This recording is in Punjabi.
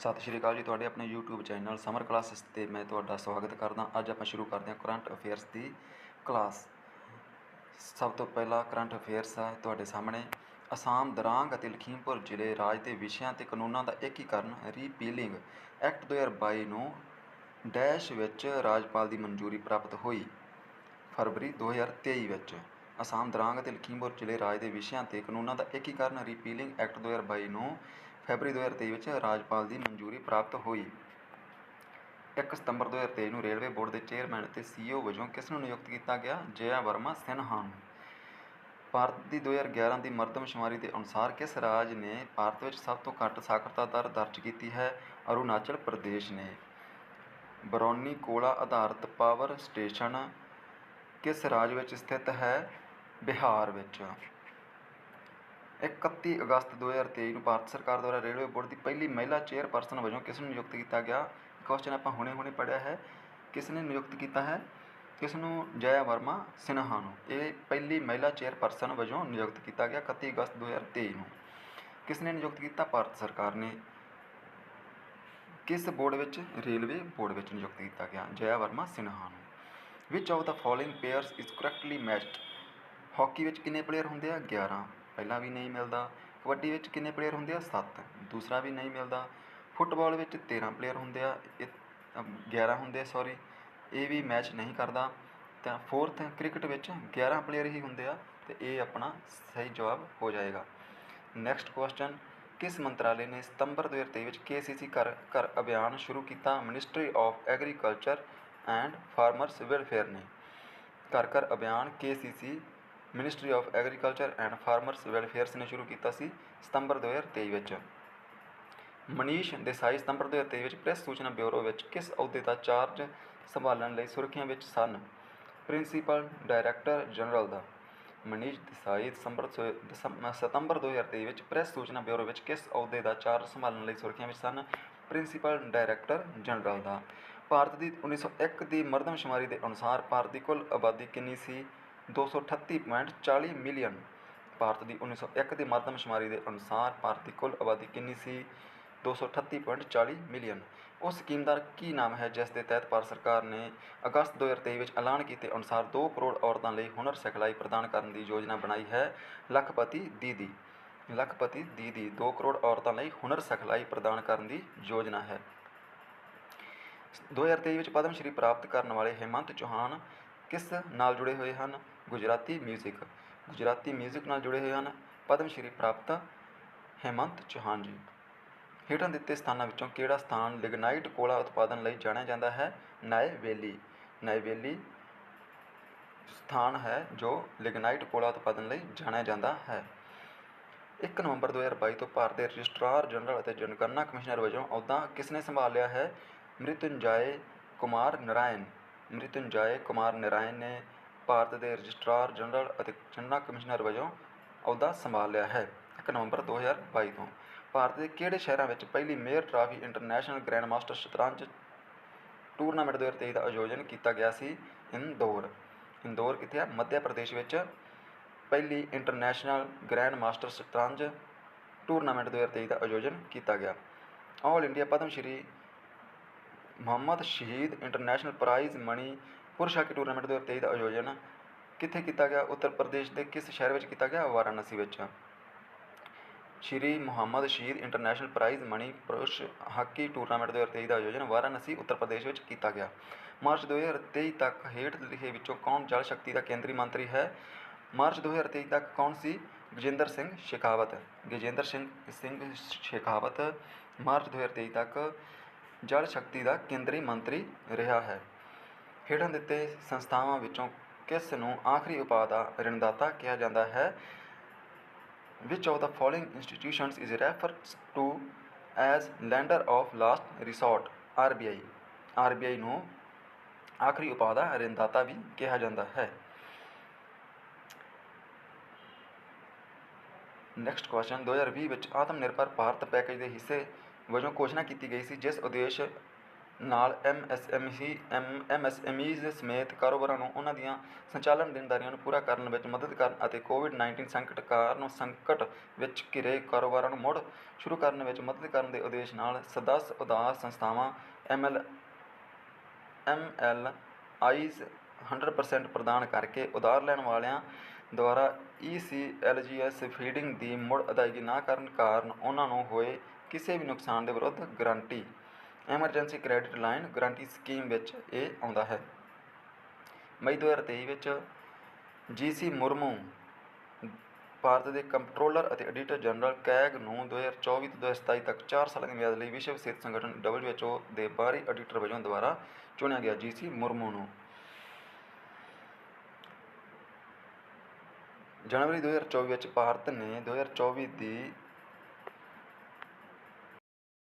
ਸਤਿ ਸ਼੍ਰੀ ਅਕਾਲ ਜੀ, ਤੁਹਾਡੇ ਆਪਣੇ YouTube ਚੈਨਲ ਸਮਰ ਕਲਾਸਿਸ ਤੇ ਮੈਂ ਤੁਹਾਡਾ ਸਵਾਗਤ ਕਰਦਾ ਅੱਜ ਆਪਾਂ ਸ਼ੁਰੂ ਕਰਦੇ ਹਾਂ ਕਰੰਟ ਅਫੇਅਰਸ ਦੀ ਕਲਾਸ ਸਭ ਤੋਂ ਪਹਿਲਾ ਕਰੰਟ ਅਫੇਅਰਸ ਹੈ ਤੁਹਾਡੇ ਸਾਹਮਣੇ। ਅਸਾਮ, ਦਰਾਂਗ ਅਤੇ ਲਖੀਮਪੁਰ ਜ਼ਿਲ੍ਹੇ ਰਾਜ ਦੇ ਵਿਸ਼ਿਆਂ ਤੇ ਕਾਨੂੰਨਾਂ ਦਾ ਏਕੀਕਰਨ ਰੀਪੀਲਿੰਗ ਐਕਟ 2022 ਨੂੰ ਡੈਸ਼ ਵਿੱਚ ਰਾਜਪਾਲ ਦੀ ਮਨਜ਼ੂਰੀ ਪ੍ਰਾਪਤ ਹੋਈ ਫਰਵਰੀ 2023 ਵਿੱਚ। ਅਸਾਮ, ਦਰਾਂਗ ਅਤੇ ਲਖੀਮਪੁਰ ਜ਼ਿਲ੍ਹੇ ਰਾਜ ਦੇ ਵਿਸ਼ਿਆਂ ਤੇ ਕਾਨੂੰਨਾਂ ਦਾ ਏਕੀਕਰਨ ਰੀਪੀਲਿੰਗ ਐਕਟ 2022 ਨੂੰ ਫਰਵਰੀ 2023 ਵਿੱਚ ਰਾਜਪਾਲ ਦੀ ਮਨਜ਼ੂਰੀ ਪ੍ਰਾਪਤ ਹੋਈ। 1 ਸਤੰਬਰ 2023 ਨੂੰ ਰੇਲਵੇ ਬੋਰਡ ਦੇ ਚੇਅਰਮੈਨ ਅਤੇ ਸੀਈਓ ਵਜੋਂ ਕਿਸ ਨੂੰ ਨਿਯੁਕਤ ਕੀਤਾ ਗਿਆ? ਜਯਾ ਵਰਮਾ ਸਿਨਹਾ ਨੂੰ ਭਾਰਤ ਦੀ 2011 ਦੀ ਮਰਦਮਸ਼ੁਮਾਰੀ ਦੇ ਅਨੁਸਾਰ ਕਿਸ ਰਾਜ ਨੇ ਭਾਰਤ ਵਿੱਚ ਸਭ ਤੋਂ ਘੱਟ ਸਾਖਰਤਾ ਦਰ ਦਰਜ ਕੀਤੀ ਹੈ? ਅਰੁਣਾਚਲ ਪ੍ਰਦੇਸ਼ ਨੇ। ਬਰੌਨੀ ਕੋਲਾ ਆਧਾਰਿਤ ਪਾਵਰ ਸਟੇਸ਼ਨ ਕਿਸ ਰਾਜ ਵਿੱਚ ਸਥਿਤ ਹੈ? ਬਿਹਾਰ ਵਿੱਚ। 31 ਅਗਸਤ 2023 ਨੂੰ ਭਾਰਤ ਸਰਕਾਰ ਦੁਆਰਾ ਰੇਲਵੇ ਬੋਰਡ ਦੀ ਪਹਿਲੀ ਮਹਿਲਾ ਚੇਅਰਪਰਸਨ ਵਜੋਂ ਕਿਸ ਨੂੰ ਨਿਯੁਕਤ ਕੀਤਾ ਗਿਆ? ਕੁਐਸਚਨ ਆਪਾਂ ਹੁਣੇ ਹੁਣੇ ਪੜ੍ਹਿਆ ਹੈ। ਕਿਸ ਨੇ ਨਿਯੁਕਤ ਕੀਤਾ ਹੈ? ਕਿਸ ਨੂੰ? ਜਯਾ ਵਰਮਾ ਸਿਨਹਾ ਨੂੰ। ਇਹ ਪਹਿਲੀ ਮਹਿਲਾ ਚੇਅਰਪਰਸਨ ਵਜੋਂ ਨਿਯੁਕਤ ਕੀਤਾ ਗਿਆ 31 ਅਗਸਤ 2023 ਨੂੰ। ਕਿਸ ਨੇ ਨਿਯੁਕਤ ਕੀਤਾ? ਭਾਰਤ ਸਰਕਾਰ ਨੇ। ਕਿਸ ਬੋਰਡ ਵਿੱਚ? ਰੇਲਵੇ ਬੋਰਡ ਵਿੱਚ ਨਿਯੁਕਤ ਕੀਤਾ ਗਿਆ। ਜਯਾ ਵਰਮਾ ਸਿਨਹਾ ਨੂੰ। Which of the following pairs is correctly matched hockey ਵਿੱਚ ਕਿੰਨੇ ਪਲੇਅਰ ਹੁੰਦੇ ਆ? 11 ਪਹਿਲਾਂ ਵੀ ਨਹੀਂ ਮਿਲਦਾ। ਕਬੱਡੀ ਵਿੱਚ ਕਿੰਨੇ ਪਲੇਅਰ ਹੁੰਦੇ ਆ? 7 ਦੂਸਰਾ ਵੀ ਨਹੀਂ ਮਿਲਦਾ। ਫੁੱਟਬਾਲ ਵਿੱਚ 13 ਪਲੇਅਰ ਹੁੰਦੇ ਆ। ਇਹ ਅਮ, 11 ਹੁੰਦੇ ਸੌਰੀ ਇਹ ਵੀ ਮੈਚ ਨਹੀਂ ਕਰਦਾ। ਤਾਂ ਫੋਰਥ ਕ੍ਰਿਕਟ ਵਿੱਚ 11 ਪਲੇਅਰ ਹੀ ਹੁੰਦੇ ਆ ਤੇ ਇਹ ਆਪਣਾ ਸਹੀ ਜਵਾਬ ਹੋ ਜਾਏਗਾ। ਨੈਕਸਟ ਕੁਐਸਚਨ ਕਿਸ ਮੰਤਰਾਲੇ ਨੇ ਸਤੰਬਰ 2023 ਵਿੱਚ ਕੇਸੀਸੀ ਘਰ ਘਰ ਅਭਿਆਨ ਸ਼ੁਰੂ ਕੀਤਾ? Ministry of agriculture and farmers welfare ਨੇ। ਘਰ ਘਰ ਅਭਿਆਨ KCC ministry of agriculture and farmers welfares ਨੇ ਸ਼ੁਰੂ ਕੀਤਾ ਸੀ ਸਤੰਬਰ 2023 ਵਿੱਚ। ਮਨੀਸ਼ ਦੇਸਾਈ ਸਤੰਬਰ 2023 ਵਿੱਚ ਪ੍ਰੈਸ ਸੂਚਨਾ ਬਿਊਰੋ ਵਿੱਚ ਕਿਸ ਅਹੁਦੇ ਦਾ ਚਾਰਜ ਸੰਭਾਲਣ ਲਈ ਸੁਰੱਖਿਆ ਵਿੱਚ ਸਨ? ਪ੍ਰਿੰਸੀਪਲ ਡਾਇਰੈਕਟਰ ਜਨਰਲ ਦਾ। ਮਨੀਸ਼ ਦੇਸਾਈ ਦਸੰਬਰ ਸੋ- ਦਸੰਬ- ਸਤੰਬਰ 2023 ਵਿੱਚ ਪ੍ਰੈਸ ਸੂਚਨਾ ਬਿਊਰੋ ਵਿੱਚ ਕਿਸ ਅਹੁਦੇ ਦਾ ਚਾਰਜ ਸੰਭਾਲਣ ਲਈ ਸੁਰੱਖਿਆ ਵਿੱਚ ਸਨ? ਪ੍ਰਿੰਸੀਪਲ ਡਾਇਰੈਕਟਰ ਜਨਰਲ ਦਾ। ਭਾਰਤ ਦੀ 1901 ਦੀ ਮਰਦਮਸ਼ੁਮਾਰੀ ਦੇ ਅਨੁਸਾਰ ਭਾਰਤ ਦੀ ਕੁੱਲ ਆਬਾਦੀ ਕਿੰਨੀ ਸੀ? 238.40 ਮਿਲੀਅਨ। ਭਾਰਤ ਦੀ 1901 ਦੀ ਮਰਦਮਸ਼ੁਮਾਰੀ ਦੇ ਅਨੁਸਾਰ ਭਾਰਤ ਦੀ ਕੁੱਲ ਆਬਾਦੀ ਕਿੰਨੀ ਸੀ? 238.40 ਮਿਲੀਅਨ। ਉਸ ਸਕੀਮ ਦਾ ਕੀ ਨਾਮ ਹੈ, ਜਿਸ ਦੇ ਤਹਿਤ ਭਾਰਤ ਸਰਕਾਰ ਨੇ ਅਗਸਤ 2023 ਵਿੱਚ ਐਲਾਨ ਕੀਤੇ ਅਨੁਸਾਰ 2 ਕਰੋੜ ਔਰਤਾਂ ਲਈ ਹੁਨਰ ਸਿਖਲਾਈ ਪ੍ਰਦਾਨ ਕਰਨ ਦੀ ਯੋਜਨਾ ਬਣਾਈ ਹੈ, ਲੱਖਪਤੀ ਦੀਦੀ। ਲੱਖਪਤੀ ਦੀਦੀ 2 ਕਰੋੜ ਔਰਤਾਂ ਲਈ ਹੁਨਰ ਸਿਖਲਾਈ ਪ੍ਰਦਾਨ ਕਰਨ ਦੀ ਯੋਜਨਾ ਹੈ। 2023 ਵਿੱਚ ਪਦਮ ਸ਼੍ਰੀ ਪ੍ਰਾਪਤ ਕਰਨ ਵਾਲੇ ਹੇਮੰਤ ਚੌਹਾਨ ਕਿਸ ਨਾਲ ਜੁੜੇ ਹੋਏ ਹਨ ਗੁਜਰਾਤੀ 뮤직 ਗੁਜਰਾਤੀ 뮤직 ਨਾਲ ਜੁੜੇ ਹੋਏ ਹਨ ਪਦਮ ਸ਼੍ਰੀ ਪ੍ਰਾਪਤ ਹੇਮੰਤ ਚੌਹਾਨ ਜੀ ਹੇਠਾਂ ਦਿੱਤੇ ਸਥਾਨਾਂ ਵਿੱਚੋਂ ਕਿਹੜਾ ਸਥਾਨ ਲਿਗਨਾਈਟ ਕੋਲਾ ਉਤਪਾਦਨ ਲਈ ਜਾਣਿਆ ਜਾਂਦਾ ਹੈ ਨਾਇਵੇਲੀ ਨਾਇਵੇਲੀ ਸਥਾਨ ਹੈ ਜੋ ਲਿਗਨਾਈਟ ਕੋਲਾ ਉਤਪਾਦਨ ਲਈ ਜਾਣਿਆ ਜਾਂਦਾ ਹੈ 1 ਨਵੰਬਰ 2022 ਤੋਂ ਭਾਰਤ ਦੇ ਰਜਿਸਟਰਾਰ ਜਨਰਲ ਅਤੇ ਜਨਗਣਨਾ ਕਮਿਸ਼ਨਰ ਵਜੋਂ ਅਹੁਦਾ ਕਿਸ ਨੇ ਸੰਭਾਲਿਆ ਹੈ ਮ੍ਰਿਤੁੰਜਾਏ ਕੁਮਾਰ ਨਰਾਇਣ ਮ੍ਰਿਤੁੰਜਾਏ ਕੁਮਾਰ ਨਰਾਇਣ ਨੇ ਭਾਰਤ ਦੇ ਰਜਿਸਟਰਾਰ ਜਨਰਲ ਅਤੇ ਚੰਨਾ ਕਮਿਸ਼ਨਰ ਵਜੋਂ ਅਹੁਦਾ ਸੰਭਾਲ ਲਿਆ ਹੈ। 1 ਨਵੰਬਰ 2022 ਤੋਂ ਭਾਰਤ ਦੇ ਕਿਹੜੇ ਸ਼ਹਿਰਾਂ ਵਿੱਚ ਪਹਿਲੀ mayor trophy international grand master ਸ਼ਤਰੰਜ ਟੂਰਨਾਮੈਂਟ 2023 ਦਾ ਆਯੋਜਨ ਕੀਤਾ ਗਿਆ ਸੀ? ਇੰਦੌਰ। ਇੰਦੌਰ ਕਿੱਥੇ ਹੈ ਮੱਧ ਪ੍ਰਦੇਸ਼ ਵਿੱਚ ਪਹਿਲੀ ਇੰਟਰਨੈਸ਼ਨਲ ਗ੍ਰੈਂਡ ਮਾਸਟਰ ਸ਼ਤਰੰਜ ਟੂਰਨਾਮੈਂਟ 2023 ਦਾ ਆਯੋਜਨ ਕੀਤਾ ਗਿਆ। All India Padma Shri Mohammed Shahid international prize ਮਣੀ ਪੁਰਸ਼ ਹਾਕੀ ਟੂਰਨਾਮੈਂਟ 2023 ਦਾ ਆਯੋਜਨ ਕਿੱਥੇ ਕੀਤਾ ਗਿਆ? ਉੱਤਰ ਪ੍ਰਦੇਸ਼ ਦੇ ਕਿਸ ਸ਼ਹਿਰ ਵਿੱਚ ਕੀਤਾ ਗਿਆ? ਵਾਰਾਣਸੀ ਵਿੱਚ। ਸ਼੍ਰੀ ਮੁਹੰਮਦ ਸ਼ਹੀਦ ਇੰਟਰਨੈਸ਼ਨਲ ਪ੍ਰਾਈਜ਼ ਮਣੀ ਪੁਰਸ਼ ਹਾਕੀ ਟੂਰਨਾਮੈਂਟ 2023 ਦਾ ਆਯੋਜਨ ਵਾਰਾਣਸੀ, ਉੱਤਰ ਪ੍ਰਦੇਸ਼ ਵਿੱਚ ਕੀਤਾ ਗਿਆ। ਮਾਰਚ 2023 ਤੱਕ ਹੇਠ ਲਿਖੇ ਵਿੱਚੋਂ ਕੌਣ ਜਲ ਸ਼ਕਤੀ ਦਾ ਕੇਂਦਰੀ ਮੰਤਰੀ ਹੈ? ਮਾਰਚ 2023 ਤੱਕ ਕੌਣ ਸੀ? ਗਜੇਂਦਰ ਸਿੰਘ ਸ਼ੇਖਾਵਤ। ਗਜੇਂਦਰ ਸਿੰਘ ਸਿੰਘ ਸ਼ੇਖਾਵਤ। ਮਾਰਚ 2023 ਤੱਕ ਜਲ ਸ਼ਕਤੀ ਦਾ ਕੇਂਦਰੀ ਮੰਤਰੀ ਰਿਹਾ ਹੈ। ਹੇਠਾਂ ਦਿੱਤੇ ਸੰਸਥਾਵਾਂ ਵਿੱਚੋਂ ਕਿਸ ਨੂੰ ਆਖਰੀ ਉਪਾਅ ਦਾ ਰਿਣਦਾਤਾ ਕਿਹਾ ਜਾਂਦਾ ਹੈ? Which of the following institutions is referred to as lender of last resort? RBI RBI ਨੂੰ ਆਖਰੀ ਉਪਾਅ ਦਾ ਰਿਣਦਾਤਾ ਵੀ ਕਿਹਾ ਜਾਂਦਾ ਹੈ। ਨੈਕਸਟ ਕੁਐਸਚਨ 2020 ਵਿੱਚ ਆਤਮ ਨਿਰਭਰ ਭਾਰਤ ਪੈਕੇਜ ਦੇ ਹਿੱਸੇ ਵਜੋਂ ਘੋਸ਼ਣਾ ਕੀਤੀ ਗਈ ਸੀ, ਜਿਸ ਉਦੇਸ਼ ਨਾਲ ਐਮਐਸਐਮਈ ਐਮ ਐਮਐਸਐਮਈਜ਼ ਸਮੇਤ ਕਾਰੋਬਾਰਾਂ ਨੂੰ ਉਹਨਾਂ ਦੀਆਂ ਸੰਚਾਲਨ ਦੇਣਦਾਰੀਆਂ ਨੂੰ ਪੂਰਾ ਕਰਨ ਵਿੱਚ ਮਦਦ ਕਰਨ ਅਤੇ ਕੋਵਿਡ-19 ਸੰਕਟ ਕਾਰਨ ਸੰਕਟ ਵਿੱਚ ਘਿਰੇ ਕਾਰੋਬਾਰਾਂ ਨੂੰ ਮੁੜ ਸ਼ੁਰੂ ਕਰਨ ਵਿੱਚ ਮਦਦ ਕਰਨ ਦੇ ਉਦੇਸ਼ ਨਾਲ ਸਦੱਸ, ਉਦਾਰ ਸੰਸਥਾਵਾਂ ਐਮਐਲ ਐਮ.ਐਲ. ਆਈਜ਼ 100% ਪ੍ਰਦਾਨ ਕਰਕੇ ਉਧਾਰ ਲੈਣ ਵਾਲਿਆਂ ਦੁਆਰਾ ਈ.ਸੀ.ਐਲ.ਜੀ.ਐਸ ਫੀਡਿੰਗ ਦੀ ਮੁੜ ਅਦਾਇਗੀ ਨਾ ਕਰਨ ਕਾਰਨ ਉਹਨਾਂ ਨੂੰ ਹੋਏ ਕਿਸੇ ਵੀ ਨੁਕਸਾਨ ਦੇ ਵਿਰੁੱਧ guarantee emergency credit line guarantee scheme ਵਿੱਚ ਇਹ ਆਉਂਦਾ ਹੈ ਮਈ 2023 ਵਿੱਚ ਜੀ.ਸੀ. ਮੁਰਮੂ, ਭਾਰਤ ਦੇ ਕੰਪਟਰੋਲਰ ਅਤੇ ਐਡੀਟਰ ਜਨਰਲ ਕੈਗ ਨੂੰ 2024 ਤੋਂ 2027 ਤੱਕ 4 ਸਾਲਾਂ ਦੀ ਮਿਆਦ ਲਈ ਵਿਸ਼ਵ ਸਿਹਤ ਸੰਗਠਨ (ਡਬਲਯੂ.ਐਚ.ਓ) ਦੇ ਬਾਹਰੀ ਐਡੀਟਰ ਵਜੋਂ ਦੁਬਾਰਾ ਚੁਣਿਆ ਗਿਆ। ਜੀ.ਸੀ. ਮੁਰਮੂ ਨੂੰ ਜਨਵਰੀ 2024 ਵਿੱਚ ਭਾਰਤ ਨੇ 2024 ਦੀ